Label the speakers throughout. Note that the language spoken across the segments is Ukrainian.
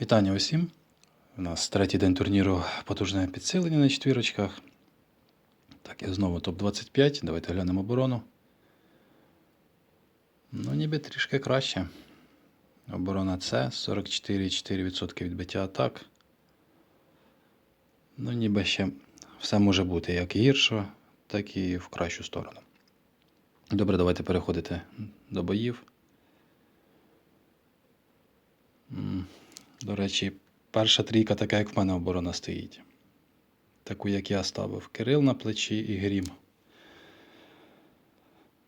Speaker 1: Вітання усім. У нас третій день турніру потужне підсилення на четвірочках. Так, я знову топ-25. Давайте глянемо оборону. Ну, ніби трішки краще. Оборона С 44,4% відбиття атак. Ну, ніби ще все може бути як гірше, так і в кращу сторону. Добре, давайте переходити до боїв. До речі, перша трійка така, як в мене оборона стоїть. Таку, як я ставив. Кирил на плечі і Грім.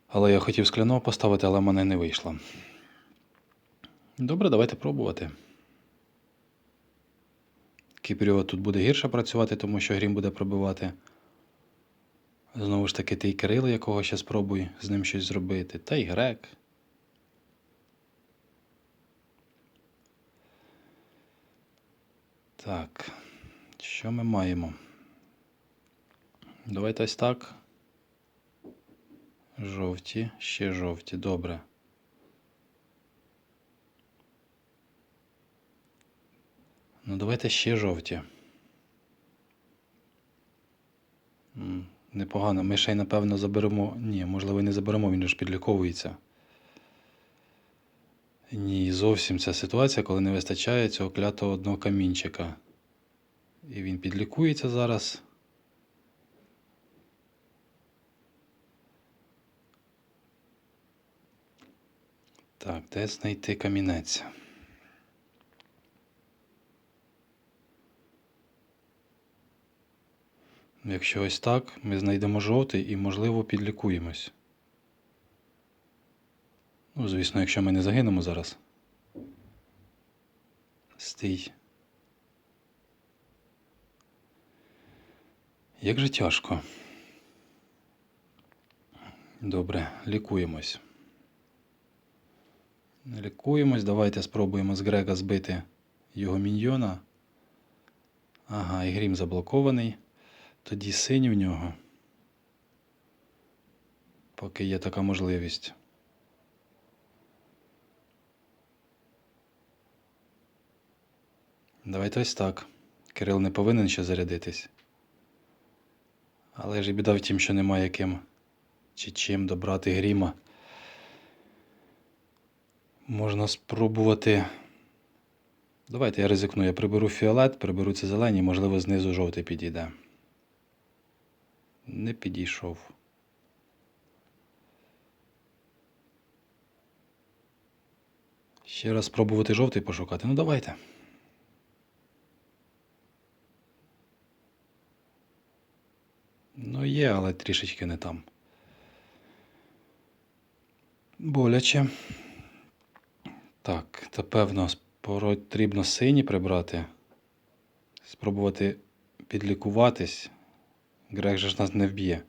Speaker 1: Але я хотів скляного поставити, але в мене не вийшло. Добре, давайте пробувати. Кіпріо тут буде гірше працювати, тому що Грім буде пробивати. Знову ж таки, ти Кирил, якого ще спробуй з ним щось зробити, та й грек. Так, що ми маємо? Давайте ось так. Жовті, ще жовті, добре. Ну, давайте ще жовті. Непогано. Ми ще й, напевно, заберемо. Ні, можливо, і не заберемо, він же ж підліковується. Ні, зовсім ця ситуація, коли не вистачає цього клятого одного камінчика. І він підлікується зараз. Так, де знайти камінець? Якщо ось так, ми знайдемо жовтий і, можливо, підлікуємось. Ну, звісно, якщо ми не загинемо зараз. Стій. Як же тяжко. Добре, лікуємось. Лікуємось. Давайте спробуємо з Грега збити його міньйона. Ага, і грім заблокований. Тоді синій в нього. Поки є така можливість. Давайте ось так. Кирил не повинен ще зарядитись. Але ж і біда в тім, що немає ким чи чим добрати гріма. Можна спробувати. Давайте я ризикну. Я приберу фіолет, приберу ці зелені, можливо, знизу жовтий підійде. Не підійшов. Ще раз спробувати жовтий пошукати. Ну давайте. Ну, є, але трішечки не там. Боляче. Так, то певно, потрібно сині прибрати. Спробувати підлікуватись. Грех же ж нас не вб'є.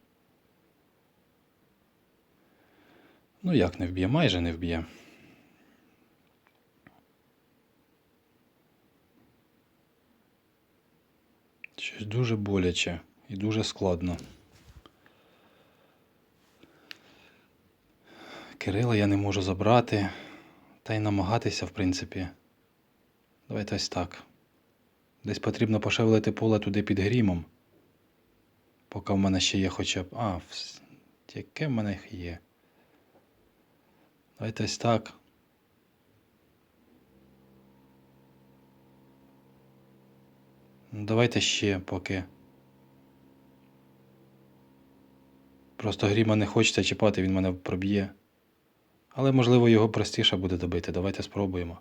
Speaker 1: Ну як не вб'є? Майже не вб'є. Щось дуже боляче і дуже складно. Кирила я не можу забрати, та й намагатися, в принципі. Давайте ось так. Десь потрібно пошевелити поле туди під грімом. Поки в мене ще є хоча б. А, яке в мене є. Давайте ось так. Давайте ще поки. Просто гріма не хочеться чіпати, він мене проб'є. Але можливо його простіше буде добити. Давайте спробуємо.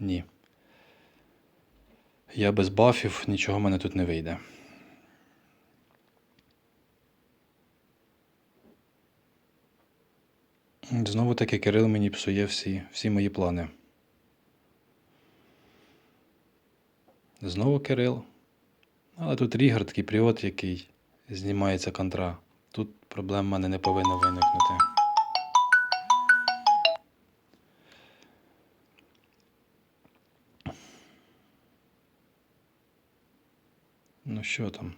Speaker 1: Ні. Я без бафів, нічого в мене тут не вийде. Знову таки Кирил мені псує всі, всі мої плани. Знову Кирил. Але тут Рігард, Кіпріот, який знімається контра. Тут проблем в мене не повинно виникнути. Ну що там?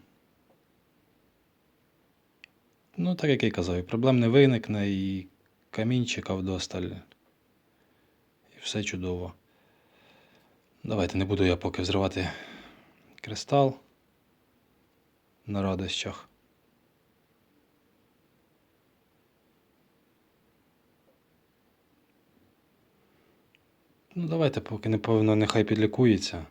Speaker 1: Ну, так як я казав, і проблем не виникне, і камінчика вдосталь. І все чудово. Давайте не буду я поки взривати кристал на радощах. Ну, давайте, поки напевно, нехай підлікується.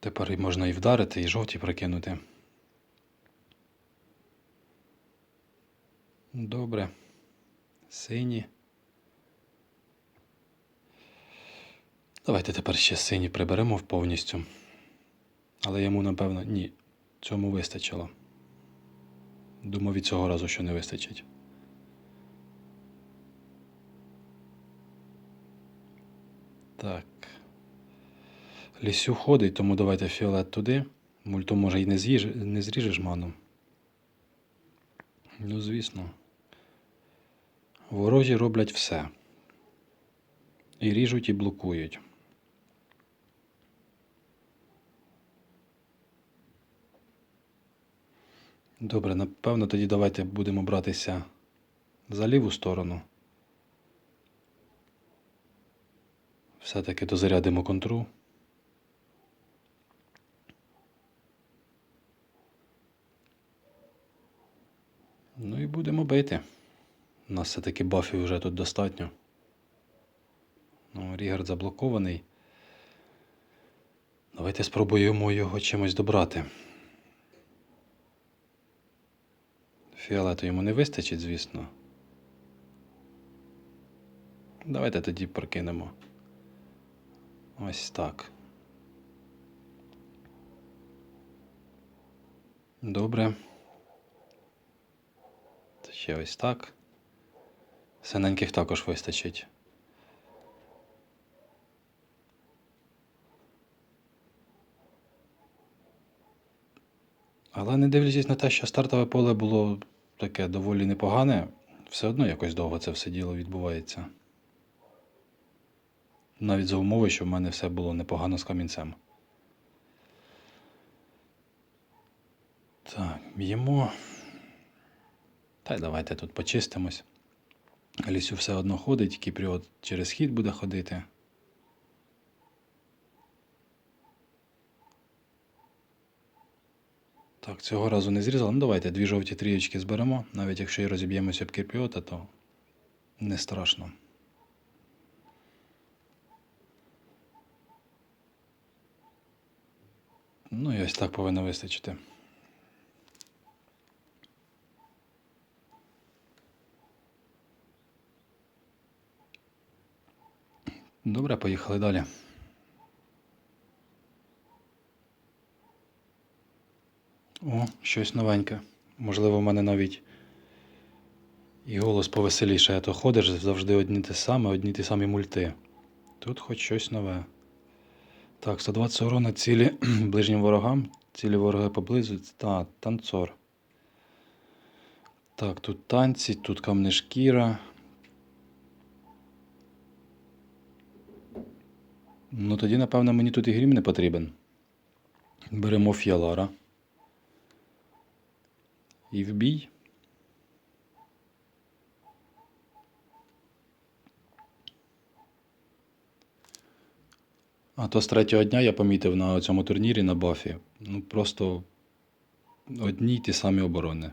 Speaker 1: Тепер можна і вдарити, і жовті прикинути. Добре. Сині. Давайте тепер ще сині приберемо повністю. Але йому, напевно, ні. Цьому вистачило. Думав, від цього разу що не вистачить. Так. Лісю ходить, тому давайте фіолет туди. Мульту може і не, з'їж, не зріжеш ману. Ну, звісно. Ворожі роблять все. І ріжуть, і блокують. Добре, напевно, тоді давайте будемо братися за ліву сторону. Все-таки дозарядимо контру. Ну і будемо бити. У нас все-таки бафів вже тут достатньо. Ну, Рігард заблокований. Давайте спробуємо його чимось добрати. Фіолету йому не вистачить, звісно. Давайте тоді прокинемо. Ось так. Добре. Ще ось так. Синеньких також вистачить. Але не дивлячись на те, що стартове поле було таке доволі непогане, все одно якось довго це все діло відбувається. Навіть за умови, що в мене все було непогано з камінцем. Так, б'ємо. Та й давайте тут почистимось. Лісю все одно ходить, Кіпріот через хід буде ходити. Так, цього разу не зрізали. Ну давайте дві жовті трієчки зберемо. Навіть якщо і розіб'ємося об Кіпріота, то не страшно. Ну і ось так повинно вистачити. Добре, поїхали далі. О, щось новеньке. Можливо, в мене навіть і голос повеселіше, а то ходиш завжди одні те саме, одні ті самі мульти. Тут хоч щось нове. Так, 120 урона цілі ближнім ворогам, цілі вороги поблизу. Та, танцор. Так, тут танці, тут камне шкіра. Ну тоді, напевно, мені тут і грім не потрібен. Беремо фіалара. І в бій. А то з третього дня я помітив на цьому турнірі на бафі. Ну просто одні й ті самі оборони.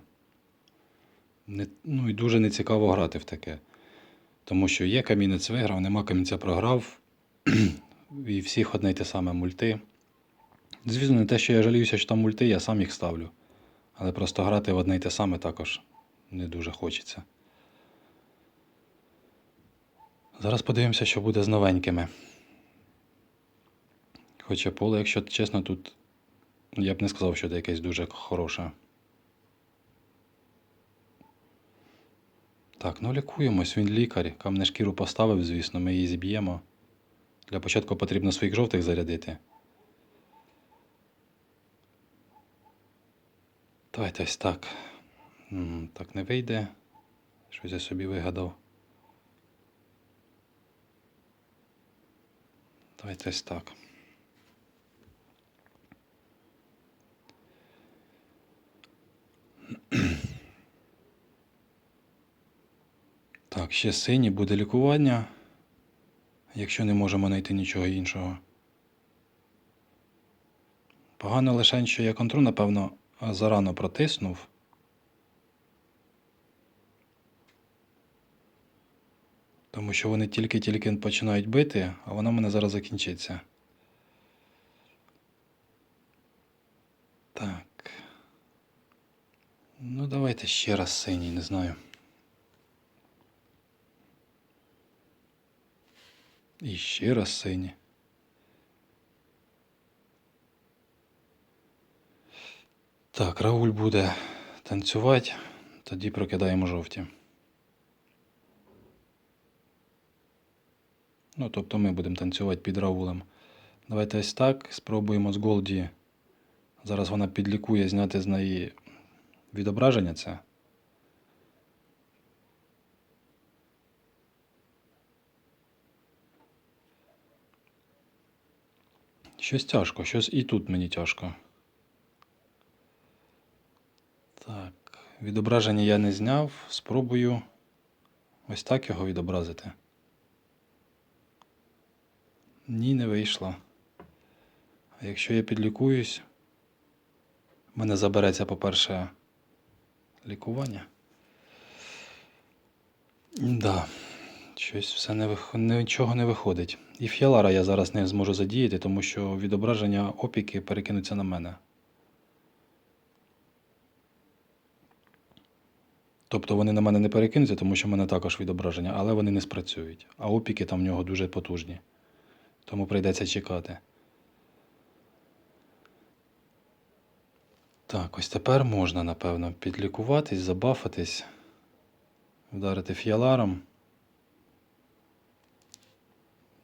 Speaker 1: Не, ну і дуже нецікаво грати в таке. Тому що є камінець виграв, нема камінця програв, і всіх одне й те саме мульти. Звісно, не те, що я жаліюся, що там мульти, я сам їх ставлю. Але просто грати в одне й те саме також не дуже хочеться. Зараз подивимося, що буде з новенькими. Хоча поле, якщо чесно, тут я б не сказав, що це якесь дуже хороше. Так, ну лікуємось, він лікар. Камне шкіру поставив, звісно, ми її зіб'ємо. Для початку потрібно своїх жовтих зарядити. Давайте ось так. Так не вийде. Щось я собі вигадав. Давайте ось так. Так, ще синій буде лікування, якщо не можемо знайти нічого іншого. Погано лише, що я контру, напевно, зарано протиснув. Тому що вони тільки-тільки починають бити, а воно в мене зараз закінчиться. Так. Ну, давайте ще раз синій, не знаю. І ще раз синій. Так, Рауль буде танцювати, тоді прокидаємо жовті. Ну, тобто ми будемо танцювати під Раулем. Давайте ось так. Спробуємо з Голді. Зараз вона підлікує зняти з неї відображення це. Щось тяжко, щось і тут мені тяжко. Так, відображення я не зняв. Спробую ось так його відобразити. Ні, не вийшло. А якщо я підлікуюсь, в мене забереться, по-перше, лікування. Да, щось все не вих... нічого не виходить. І фіалара я зараз не зможу задіяти, тому що відображення опіки перекинуться на мене. Тобто вони на мене не перекинуться, тому що в мене також відображення, але вони не спрацюють. А опіки там в нього дуже потужні. Тому прийдеться чекати. Так, ось тепер можна, напевно, підлікуватись, забафатись, вдарити фіаларом.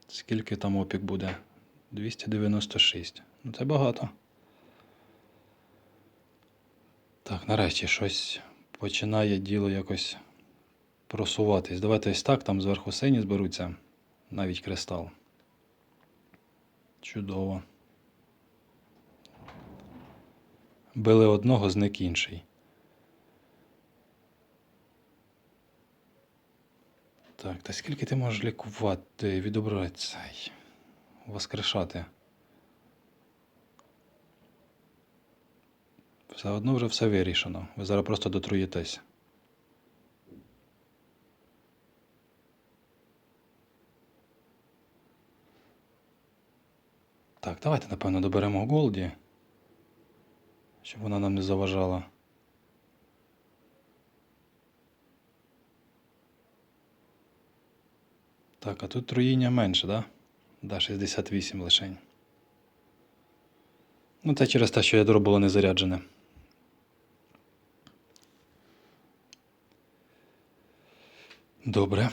Speaker 1: Скільки там опік буде? 296. Ну це багато. Так, нарешті щось починає діло якось просуватись. Давайте ось так, там зверху сині зберуться, навіть кристал. Чудово. Били одного, зник інший. Так, та скільки ти можеш лікувати, відобрати цей, воскрешати? Все одно вже все вирішено. Ви зараз просто дотруєтесь. Так, давайте, напевно, доберемо Голді, щоб вона нам не заважала. Так, а тут труїння менше, да? Да, 68 лишень. Ну, це через те, що ядро було не заряджене. Добре.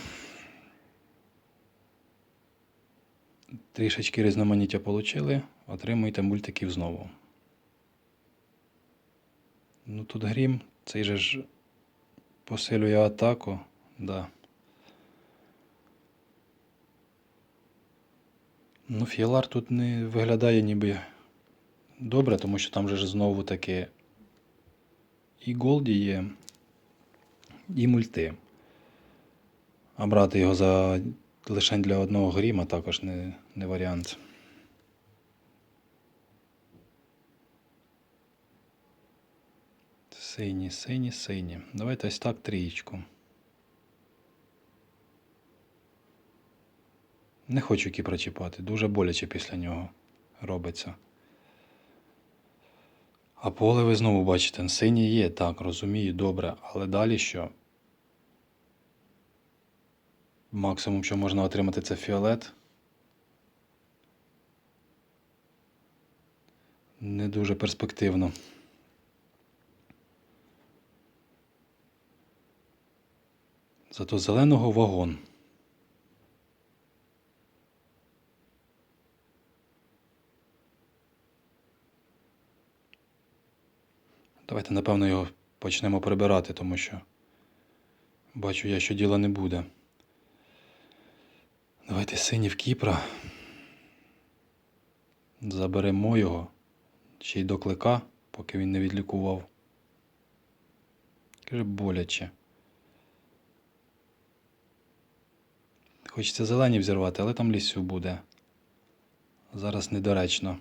Speaker 1: Трішечки різноманіття отримали. Отримуйте мультиків знову. Ну тут грім, цей же ж посилює атаку, да. Ну, фіалар тут не виглядає ніби добре, тому що там же ж знову таки і Голді є, і мульти. А брати його за лише для одного гріма також не, не варіант. Сині, сині, сині. Давайте ось так трієчку. Не хочу кіпра чіпати, дуже боляче після нього робиться. А поле ви знову бачите, синій є, так, розумію, добре, але далі що? Максимум, що можна отримати, це фіолет. Не дуже перспективно. Зато зеленого вагон. Давайте, напевно, його почнемо прибирати, тому що бачу я, що діла не буде. Давайте синів Кіпра. Заберемо його ще й до клика, поки він не відлікував. Каже, боляче. Хочеться зелені взірвати, але там лісю буде. Зараз недоречно.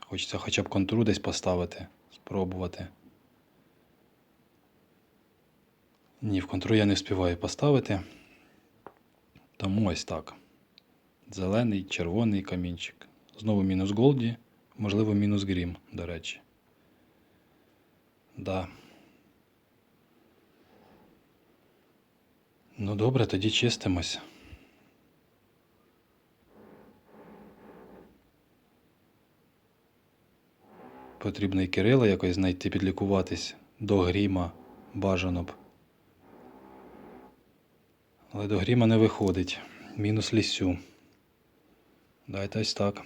Speaker 1: Хочеться хоча б контуру десь поставити, спробувати. Ні, в контру я не встигаю поставити. Тому ось так. Зелений, червоний камінчик. Знову мінус Голді, можливо, мінус Грім, до речі. Да. Ну добре, тоді чистимось. Потрібно і Кирила якось знайти підлікуватись до гріма бажано б. Але до гріма не виходить. Мінус лісю. Дайте ось так.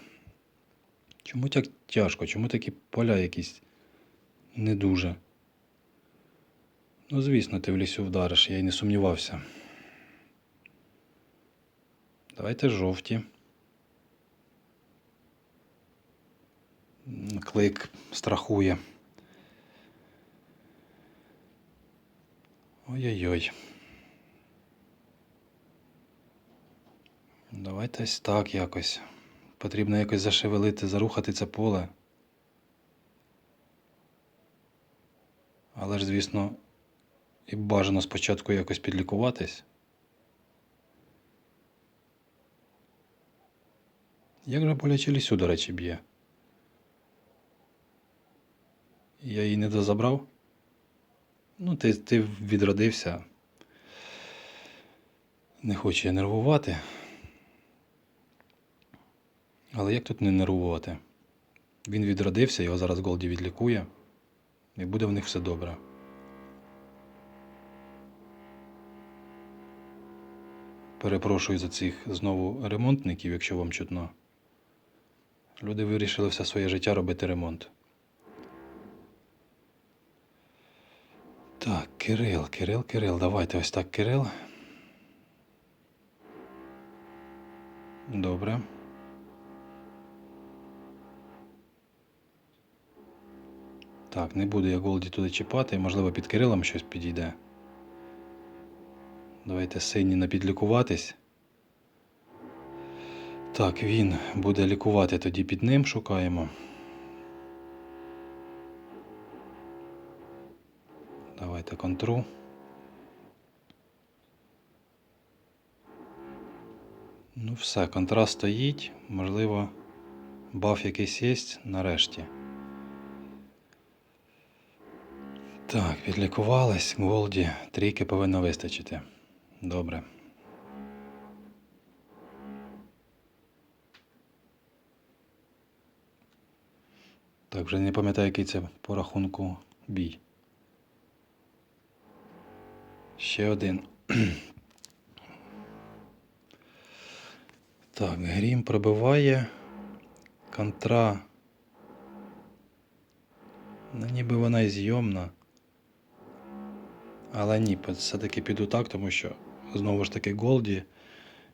Speaker 1: Чому так тяжко? Чому такі поля якісь не дуже? Ну, звісно, ти в лісю вдариш, я й не сумнівався. Давайте жовті. Клик страхує. Ой-ой-ой. Давайте ось так якось. Потрібно якось зашевелити, зарухати це поле. Але ж, звісно, і бажано спочатку якось підлікуватись. Як же боляче лісю, до речі, б'є? Я її не дозабрав. Ну, ти, ти відродився. Не хочу я нервувати. Але як тут не нервувати? Він відродився, його зараз Голді відлікує, і буде в них все добре. Перепрошую за цих знову ремонтників, якщо вам чутно. Люди вирішили все своє життя робити ремонт. Так, Кирил, Кирил, Кирил, давайте ось так, Кирил. Добре. Так, не буду я Голді туди чіпати, можливо, під Кирилом щось підійде. Давайте сині на підлікуватись. Так, він буде лікувати тоді під ним, шукаємо. Давайте контру. Ну все, контраст стоїть, можливо, баф якийсь є нарешті. Так, підлікувались, Голді, трійки повинно вистачити. Добре. Так, вже не пам'ятаю, який це по рахунку бій. Ще один. Так, грім пробиває. Контра. Ну, ніби вона і зйомна. Але ні, все-таки піду так, тому що знову ж таки Голді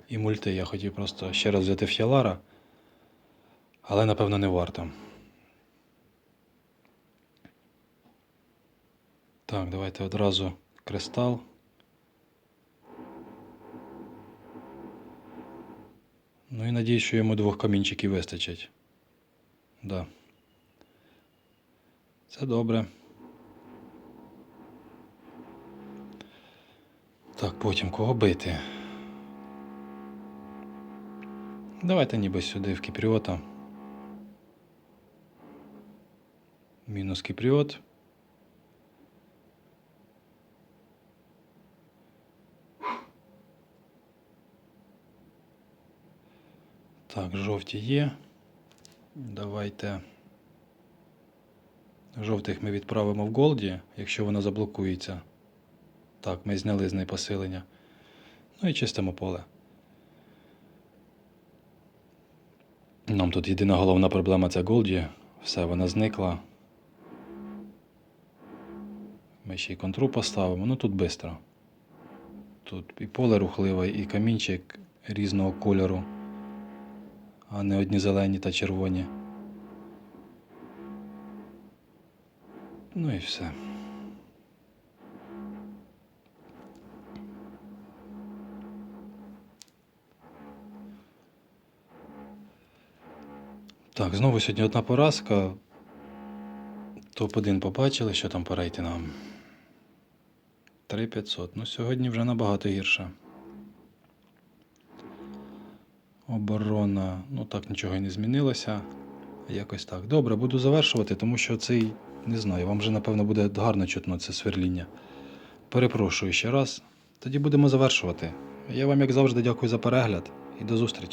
Speaker 1: і мульти. Я хотів просто ще раз взяти Ф'ялара, але напевно не варто. Так, давайте одразу кристал. Ну і надіюсь, що йому двох камінчиків вистачить. Да. Це добре. Так, потім кого бити? Давайте ніби сюди в Кіпріота. Мінус Кіпріот. Так, жовті є. Давайте. Жовтих ми відправимо в Голді, якщо вона заблокується. Так, ми зняли з неї посилення. Ну і чистимо поле. Нам тут єдина головна проблема це Голді. Все, вона зникла. Ми ще й контру поставимо. Ну тут швидко. Тут і поле рухливе, і камінчик різного кольору, а не одні зелені та червоні. Ну і все. Так, знову сьогодні одна поразка. Топ-1 побачили, що там по рейтингам. 3500. Ну, сьогодні вже набагато гірше. Оборона. Ну так нічого і не змінилося. Якось так. Добре, буду завершувати, тому що цей, не знаю, вам вже напевно буде гарно чутно це сверління. Перепрошую ще раз. Тоді будемо завершувати. Я вам, як завжди, дякую за перегляд і до зустрічі.